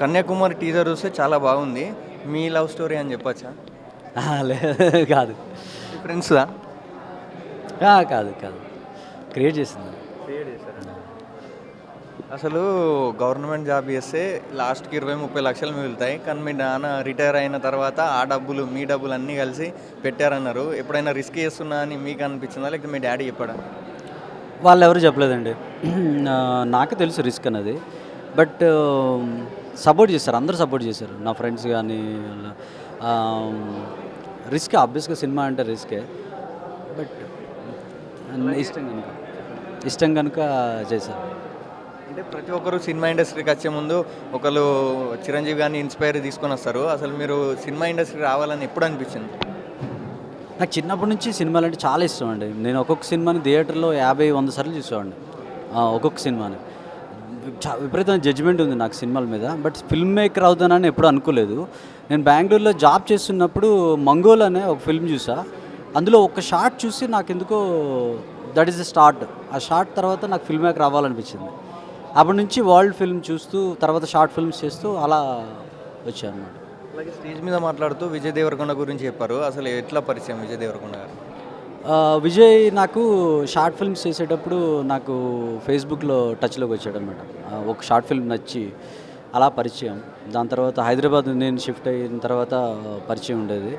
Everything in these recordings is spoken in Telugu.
కన్యాకుమారి టీజర్ చూస్తే చాలా బాగుంది. మీ లవ్ స్టోరీ అని చెప్పచ్చా? లేదు కాదు. ఫ్రెండ్స్దా? కాదు కాదు. క్రియేట్ చేసింది. అసలు గవర్నమెంట్ జాబ్ చేస్తే లాస్ట్కి ఇరవై ముప్పై లక్షలు మిగులుతాయి. కానీ మీ నాన్న రిటైర్ అయిన తర్వాత ఆ డబ్బులు మీ డబ్బులు అన్నీ కలిసి పెట్టారన్నారు. ఎప్పుడైనా రిస్క్ చేస్తున్నా అని మీకు అనిపించిందా? లేకపోతే మీ డాడీ చెప్పాడా? వాళ్ళు ఎవరు చెప్పలేదండి నాకు తెలుసు రిస్క్ అన్నది. బట్ సపోర్ట్ చేస్తారు అందరూ సపోర్ట్ చేశారు. నా ఫ్రెండ్స్ కానీ రిస్క్ ఆబ్వియస్గా సినిమా అంటే రిస్కే. బట్ ఇష్టం కనుక. ఇష్టం కనుక చేశారు. అంటే ప్రతి ఒక్కరు సినిమా ఇండస్ట్రీకి వచ్చే ముందు ఒకరు చిరంజీవి గారిని ఇన్స్పైర్ తీసుకొని వస్తారు. అసలు మీరు సినిమా ఇండస్ట్రీ రావాలని ఎప్పుడు అనిపించింది? నాకు చిన్నప్పటి నుంచి సినిమాలు అంటే చాలా ఇష్టం అండి. నేను ఒక్కొక్క సినిమాని థియేటర్లో యాభై వంద సార్లు చూసేవాడిని. ఒక్కొక్క సినిమాని. విపరీతమైన జడ్జిమెంట్ ఉంది నాకు సినిమాల మీద. బట్ ఫిల్మ్ మేకర్ అవుతానని ఎప్పుడు అనుకోలేదు. నేను బెంగళూరులో జాబ్ చేస్తున్నప్పుడు మంగోల్ అనే ఒక ఫిల్మ్ చూసా. అందులో ఒక షార్ట్ చూసి నాకు ఎందుకో దట్ ఈస్ ద స్టార్ట్ ఆ షార్ట్ తర్వాత నాకు ఫిల్మ్ మేకర్ అవ్వాలనిపించింది. అప్పటి నుంచి వరల్డ్ ఫిల్మ్ చూస్తూ తర్వాత షార్ట్ ఫిల్మ్స్ చేస్తూ అలా వచ్చాను అనమాట అలాగే స్టేజ్ మీద మాట్లాడుతూ విజయ్ దేవరకొండ గురించి చెప్పారు. అసలు ఎట్లా పరిచయం విజయ్ దేవరకొండ గారు? విజయ్ నాకు షార్ట్ ఫిల్మ్స్ చేసేటప్పుడు నాకు ఫేస్బుక్లో టచ్లోకి వచ్చాడు అనమాట ఒక షార్ట్ ఫిల్మ్ నచ్చి అలా పరిచయం. దాని తర్వాత హైదరాబాద్ నేను షిఫ్ట్ అయిన తర్వాత పరిచయం ఉండేది.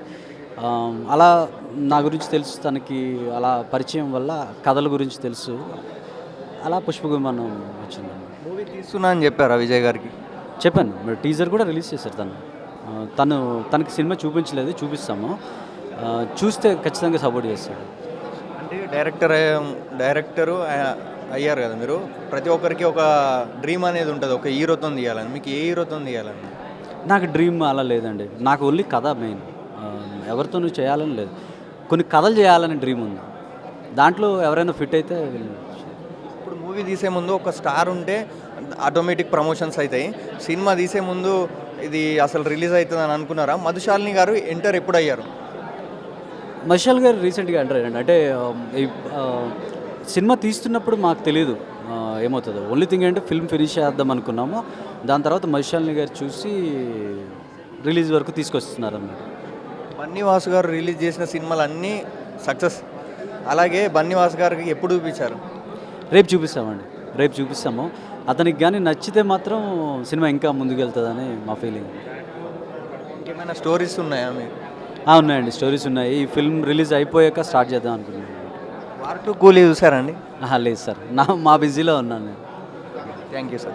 అలా నా గురించి తెలుసు తనకి అలా పరిచయం వల్ల కథల గురించి తెలుసు. అలా పుష్ప విమానం వచ్చింది. మూవీ తీస్తున్నా అని చెప్పారా విజయ్ గారికి? చెప్పాను. మరి టీజర్ కూడా రిలీజ్ చేశారు తను. తను తనకి సినిమా చూపించలేదు చూపిస్తాము. చూస్తే ఖచ్చితంగా సపోర్ట్ చేస్తాడు. అంటే డైరెక్టర్ డైరెక్టరు అయ్యారు కదా మీరు? ప్రతి ఒక్కరికి ఒక డ్రీమ్ అనేది ఉంటుంది ఒక హీరోతో తీయాలని. మీకు ఏ హీరోతో తీయాలని? నాకు డ్రీమ్ అలా లేదండి. నాకు ఓన్లీ కథ మెయిన్. ఎవరితోనూ చేయాలని లేదు. కొన్ని కథలు చేయాలని డ్రీమ్ ఉంది. దాంట్లో ఎవరైనా ఫిట్ అయితే ఇప్పుడు మూవీ తీసే ముందు ఒక స్టార్ ఉంటే ఆటోమేటిక్ ప్రమోషన్స్ అవుతాయి. సినిమా తీసే ముందు ఇది అసలు రిలీజ్ అవుతుంది అని అనుకున్నారా? మధుశాలిని గారు ఎంటర్ ఎప్పుడు అయ్యారు మషాల్ గారు రీసెంట్గా ఎంటర్ అయ్యాడు అంటే సినిమా తీస్తున్నప్పుడు మాకు తెలియదు ఏమవుతుందో. ఓన్లీ థింగ్ అంటే ఫిల్మ్ ఫినిష్ చేద్దాం అనుకున్నాము. దాని తర్వాత మషాల్ని గారు చూసి రిలీజ్ వరకు తీసుకొస్తున్నారు అన్నమాట బన్నీవాసు గారు రిలీజ్ చేసిన సినిమాలు అన్నీ సక్సెస్. అలాగే బన్నీవాసు గారికి ఎప్పుడు చూపించారు? రేపు చూపిస్తామండి. రేపు చూపిస్తాము. అతనికి కానీ నచ్చితే మాత్రం సినిమా ఇంకా ముందుకెళ్తుందని మా ఫీలింగ్ ఇంకేమైనా స్టోరీస్ ఉన్నాయా మీకు? ఉన్నాయండి. స్టోరీస్ ఉన్నాయి. ఈ ఫిల్మ్ రిలీజ్ అయిపోయాక స్టార్ట్ చేద్దాం అనుకున్నాను. వార్ టు కూలీ చూసారండి లేదు సార్. నా మా బిజీలో ఉన్నాను నేను. Thank you sir.